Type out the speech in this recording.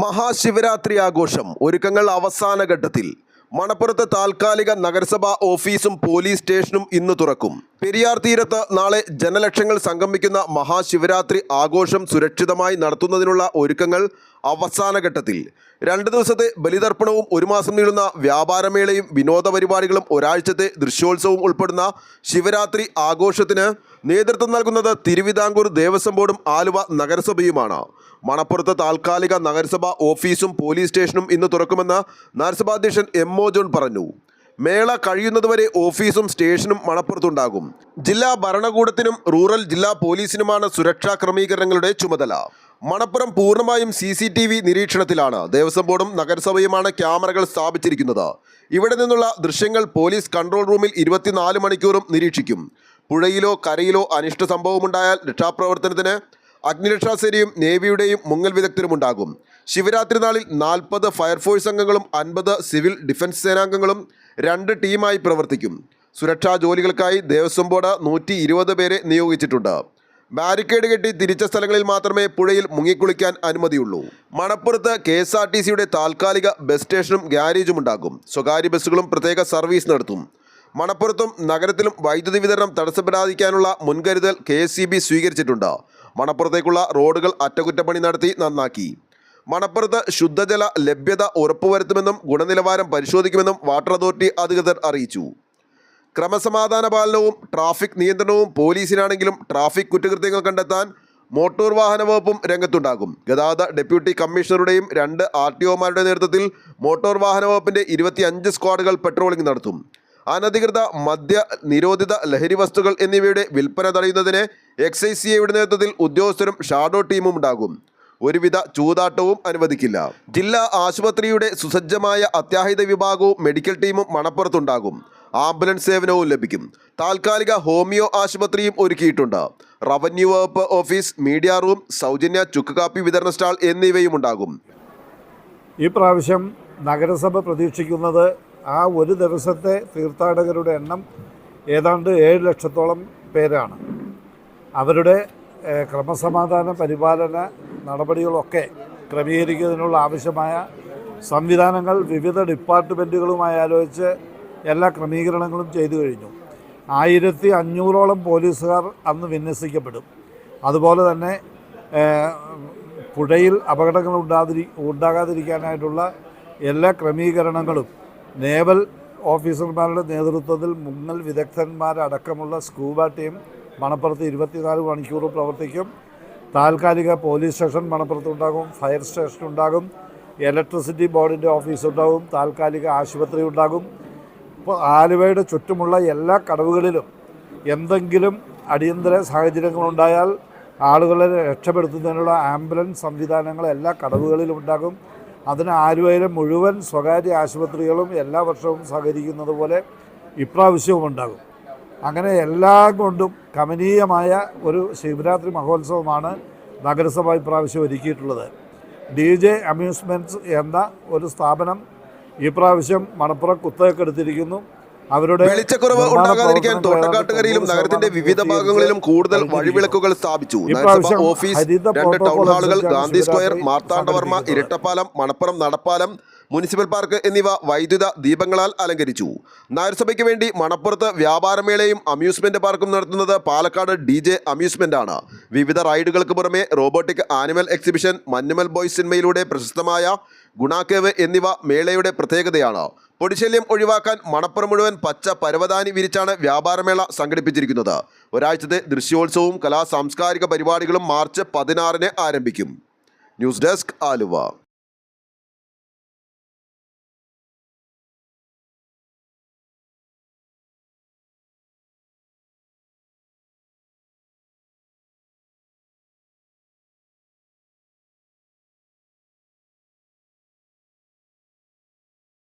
മഹാശിവരാത്രി ആഘോഷം ഒരുക്കങ്ങൾ അവസാന ഘട്ടത്തിൽ. മണപ്പുറത്ത് താൽക്കാലിക നഗരസഭാ ഓഫീസും പോലീസ് സ്റ്റേഷനും ഇന്ന് തുറക്കും. പെരിയാർ തീരത്ത് നാളെ ജനലക്ഷങ്ങൾ സംഗമിക്കുന്ന മഹാശിവരാത്രി ആഘോഷം സുരക്ഷിതമായി നടത്തുന്നതിനുള്ള ഒരുക്കങ്ങൾ അവസാന ഘട്ടത്തിൽ. രണ്ട് ദിവസത്തെ ബലിതർപ്പണവും ഒരു മാസം നീളുന്ന വ്യാപാരമേളയും വിനോദ പരിപാടികളും ഒരാഴ്ചത്തെ ദൃശ്യോത്സവവും ഉൾപ്പെടുന്ന ശിവരാത്രി ആഘോഷത്തിന് നേതൃത്വം നൽകുന്നത് തിരുവിതാംകൂർ ദേവസ്വം ബോർഡും ആലുവ നഗരസഭയുമാണ്. മണപ്പുറത്ത് താൽക്കാലിക നഗരസഭ ഓഫീസും പോലീസ് സ്റ്റേഷനും ഇന്ന് തുറക്കുമെന്ന് നഗരസഭാധ്യക്ഷൻ എം ഒ ജോൺ പറഞ്ഞു. മേള കഴിയുന്നതുവരെ ഓഫീസും സ്റ്റേഷനും മണപ്പുറത്തുണ്ടാകും. ജില്ലാ ഭരണകൂടത്തിനും റൂറൽ ജില്ലാ പോലീസിനുമാണ് സുരക്ഷാ ക്രമീകരണങ്ങളുടെ ചുമതല. മണപ്പുറം പൂർണമായും സി സി ടി വി നിരീക്ഷണത്തിലാണ്. ദേവസ്വം ബോർഡും നഗരസഭയുമാണ് ക്യാമറകൾ സ്ഥാപിച്ചിരിക്കുന്നത്. ഇവിടെ നിന്നുള്ള ദൃശ്യങ്ങൾ പോലീസ് കൺട്രോൾ റൂമിൽ ഇരുപത്തിനാല് മണിക്കൂറും നിരീക്ഷിക്കും. പുഴയിലോ കരയിലോ അനിഷ്ട സംഭവമുണ്ടായാൽ രക്ഷാപ്രവർത്തനത്തിന് അഗ്നിരക്ഷാസേനയും നേവിയുടെയും മുങ്ങൽ വിദഗ്ധരും ഉണ്ടാകും ശിവരാത്രി നാളിൽ നാൽപ്പത് ഫയർഫോഴ്സ് അംഗങ്ങളും അൻപത് സിവിൽ ഡിഫൻസ് സേനാംഗങ്ങളും രണ്ട് ടീമായി പ്രവർത്തിക്കും. സുരക്ഷാ ജോലികൾക്കായി ദേവസ്വം ബോർഡ് നൂറ്റി ഇരുപത് പേരെ നിയോഗിച്ചിട്ടുണ്ട്. ബാരിക്കേഡ് കെട്ടി തിരിച്ച സ്ഥലങ്ങളിൽ മാത്രമേ പുഴയിൽ മുങ്ങിക്കുളിക്കാൻ അനുമതിയുള്ളൂ. മണപ്പുറത്ത് കെ എസ് ആർ ടി സിയുടെ താൽക്കാലിക ബസ് സ്റ്റേഷനും ഗ്യാരേജും ഉണ്ടാകും. സ്വകാര്യ ബസ്സുകളും പ്രത്യേക സർവീസ് നടത്തും. മണപ്പുറത്തും നഗരത്തിലും വൈദ്യുതി വിതരണം തടസ്സപ്പെടാതിരിക്കാനുള്ള മുൻകരുതൽ കെ സ്വീകരിച്ചിട്ടുണ്ട്. മണപ്പുറത്തേക്കുള്ള റോഡുകൾ അറ്റകുറ്റപ്പണി നടത്തി നന്നാക്കി. മണപ്പുറത്ത് ശുദ്ധജല ലഭ്യത ഉറപ്പുവരുത്തുമെന്നും ഗുണനിലവാരം പരിശോധിക്കുമെന്നും വാട്ടർ അതോറിറ്റി അധികൃതർ അറിയിച്ചു. ക്രമസമാധാന പാലനവും ട്രാഫിക് നിയന്ത്രണവും പോലീസിനാണെങ്കിലും ട്രാഫിക് കുറ്റകൃത്യങ്ങൾ കണ്ടെത്താൻ മോട്ടോർ വാഹന വകുപ്പും രംഗത്തുണ്ടാകും. ഗതാഗത ഡെപ്യൂട്ടി കമ്മീഷണറുടെയും രണ്ട് ആർ ടി ഒമാരുടെ നേതൃത്വത്തിൽ മോട്ടോർ വാഹന വകുപ്പിന്റെ ഇരുപത്തിയഞ്ച് സ്ക്വാഡുകൾ പെട്രോളിംഗ് നടത്തും. അനധികൃത മദ്യ നിരോധിത ലഹരി വസ്തുക്കൾ എന്നിവയുടെ വിൽപ്പന തടയുന്നതിന് എക്സൈസ് സി ഐയുടെ നേതൃത്വത്തിൽ ഉദ്യോഗസ്ഥരും ഷാഡോ ടീമും ഉണ്ടാകും. ഒരുവിധ ചൂതാട്ടവും അനുവദിക്കില്ല. ജില്ലാ ആശുപത്രിയുടെ സുസജ്ജമായ അത്യാഹിത വിഭാഗവും മെഡിക്കൽ ടീമും മണപ്പുറത്തുണ്ടാകും. ആംബുലൻസ് സേവനവും ലഭിക്കും. താൽക്കാലിക ഹോമിയോ ആശുപത്രിയും ഒരുക്കിയിട്ടുണ്ട്. റവന്യൂ വകുപ്പ് ഓഫീസ് മീഡിയ റൂം സൗജന്യ ചുക്ക് കാപ്പി വിതരണ സ്റ്റാൾ എന്നിവയും ഉണ്ടാകും ഈ പ്രാവശ്യം നഗരസഭ പ്രതീക്ഷിക്കുന്നത് ആ ഒരു ദിവസത്തെ തീർത്ഥാടകരുടെ എണ്ണം ഏതാണ്ട് ഏഴ് ലക്ഷത്തോളം പേരാണ്. അവരുടെ ക്രമസമാധാന പരിപാലന നടപടികളൊക്കെ ക്രമീകരിക്കുന്നതിനുള്ള ആവശ്യമായ സംവിധാനങ്ങൾ വിവിധ ഡിപ്പാർട്ട്മെന്റുകളുമായി ആലോചിച്ച് എല്ലാ ക്രമീകരണങ്ങളും ചെയ്തു കഴിഞ്ഞു. ആയിരത്തി അഞ്ഞൂറോളം പോലീസുകാർ അന്ന് വിന്യസിക്കപ്പെടും. അതുപോലെ തന്നെ പുഴയിൽ അപകടങ്ങൾ ഉണ്ടാതിരി ഉണ്ടാകാതിരിക്കാനായിട്ടുള്ള എല്ലാ ക്രമീകരണങ്ങളും നേവൽ ഓഫീസർമാരുടെ നേതൃത്വത്തിൽ മുങ്ങൽ വിദഗ്ധന്മാരടക്കമുള്ള സ്കൂബ ടീം മണപ്പുറത്ത് ഇരുപത്തിനാല് മണിക്കൂർ പ്രവർത്തിക്കും. താൽക്കാലിക പോലീസ് സ്റ്റേഷൻ മണപ്പുറത്തുണ്ടാകും ഫയർ സ്റ്റേഷൻ ഉണ്ടാകും ഇലക്ട്രിസിറ്റി ബോർഡിന്റെ ഓഫീസ് ഉണ്ടാകും താൽക്കാലിക ആശുപത്രി ഉണ്ടാകും. ഇപ്പോൾ ആലുവയുടെ ചുറ്റുമുള്ള എല്ലാ കടവുകളിലും എന്തെങ്കിലും അടിയന്തര സാഹചര്യങ്ങളുണ്ടായാൽ ആളുകളെ രക്ഷപ്പെടുത്തുന്നതിനുള്ള ആംബുലൻസ് സംവിധാനങ്ങൾ എല്ലാ കടവുകളിലും ഉണ്ടാകും. അതിന് ആലുവയിലെ മുഴുവൻ സ്വകാര്യ ആശുപത്രികളും എല്ലാ വർഷവും സഹകരിക്കുന്നത് പോലെ ഇപ്രാവശ്യവും ഉണ്ടാകും. അങ്ങനെ എല്ലാം കൊണ്ടും കമനീയമായ ഒരു ശിവരാത്രി മഹോത്സവമാണ് നഗരസഭ ഇപ്രാവശ്യം ഒരുക്കിയിട്ടുള്ളത്. ഡി ജെ അമ്യൂസ്മെന്റ്സ് എന്ന ഒരു സ്ഥാപനം ഈ പ്രാവശ്യം മണപ്പുറം കുത്തകക്കെടുത്തിരിക്കുന്നു അവരുടെ വെളിച്ചക്കുറവ് ഉണ്ടാകാതിരിക്കാൻ തോട്ടക്കാട്ടുകരയിലും നഗരത്തിന്റെ വിവിധ ഭാഗങ്ങളിലും കൂടുതൽ വഴിവിളക്കുകൾ സ്ഥാപിച്ചു. നഗരസഭ ഓഫീസ് രണ്ട് ടൗൺ ഹാളുകൾ ഗാന്ധി സ്ക്വയർ മാർത്താണ്ഡവർമ്മ ഇരട്ടപ്പാലം മണപ്പുറം നടപ്പാലം മുനിസിപ്പൽ പാർക്ക് എന്നിവ വൈദ്യുത ദീപങ്ങളാൽ അലങ്കരിച്ചു. നഗരസഭയ്ക്ക് വേണ്ടി മണപ്പുറത്ത് വ്യാപാരമേളയും അമ്യൂസ്മെന്റ് പാർക്കും നടത്തുന്നത് പാലക്കാട് ഡി ജെ അമ്യൂസ്മെന്റ് ആണ് വിവിധ റൈഡുകൾക്ക് പുറമെ robotic animal exhibition Manjummel boys സിനിമയിലൂടെ പ്രശസ്തമായ ഗുണാക്കേവ് എന്നിവ മേളയുടെ പ്രത്യേകതയാണ്. പൊടിശല്യം ഒഴിവാക്കാൻ മണപ്പുറം മുഴുവൻ പച്ച പരവതാനി വിരിച്ചാണ് വ്യാപാരമേള സംഘടിപ്പിച്ചിരിക്കുന്നത്. ഒരാഴ്ചത്തെ ദൃശ്യോത്സവവും കലാ സാംസ്കാരിക പരിപാടികളും മാർച്ച് പതിനാറിന് ആരംഭിക്കും. News desk Aluva.